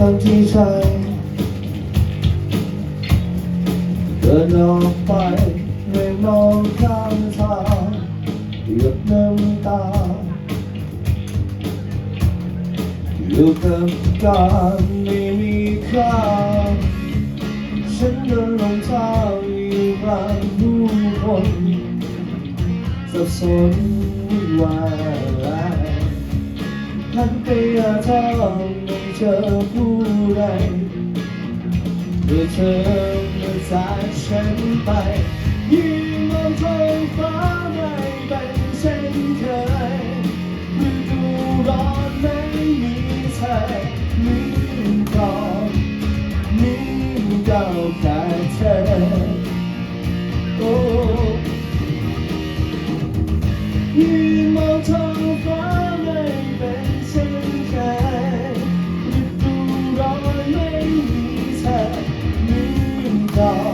คำที่ใช่เดินออกไปไม่มองข้างทางหยดน้ำตาอยู่กับการไม่มีค่าฉันเดินลงท้าอยู่กลางผู้คนสับสนวุ่นวายหันไปหาทางไม่ เจอผู้ใดเมื่อเธอมาจากฉันไป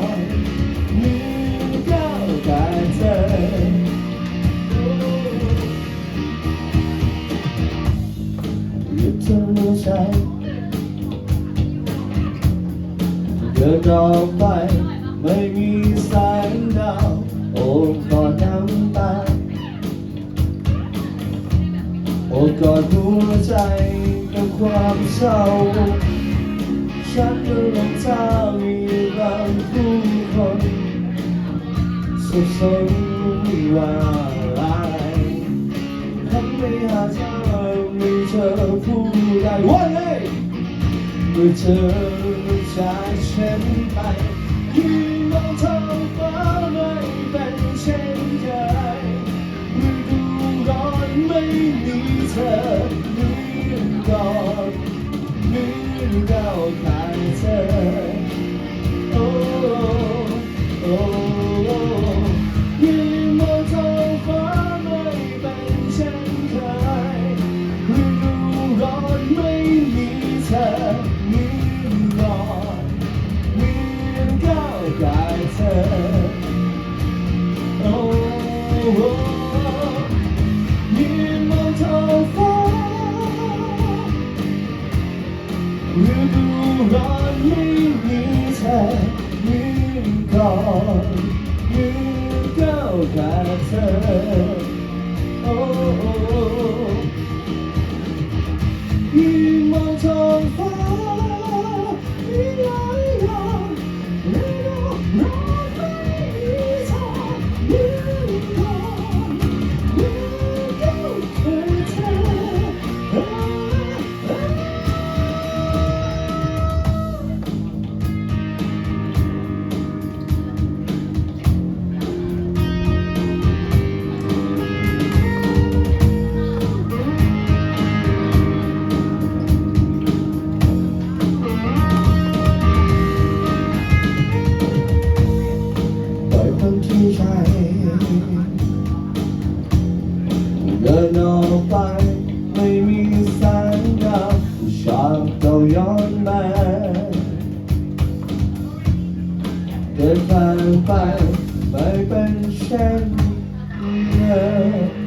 ก่อนนี้ก้าวขาดเธอหยุดเธอใจเดินออกไปไม่มีแสงดาวโอ้กอดน้ำตาโอ้กอดหัวใจกับความเศร้าฉันกำลังเท้าอ บางผู้คนสุขสนวุ่นวายทำไม่หาเธอไม่เจอผู้ใดวันเลยเมื่อเธอจากฉันไปยิ่งมองท้องฟ้าไม่เป็นเช่นเคยฤดูร้อนไม่มีเธอเหมือนก่อนเหมือนเราขาดเธอ ก่อนเหมือนก้าว คนที่ใช่เดินออกไป ไม่มีแสงดาวชอบเก่าย้อนมาเดินผ่านไป ไม่เป็นเช่นเดิม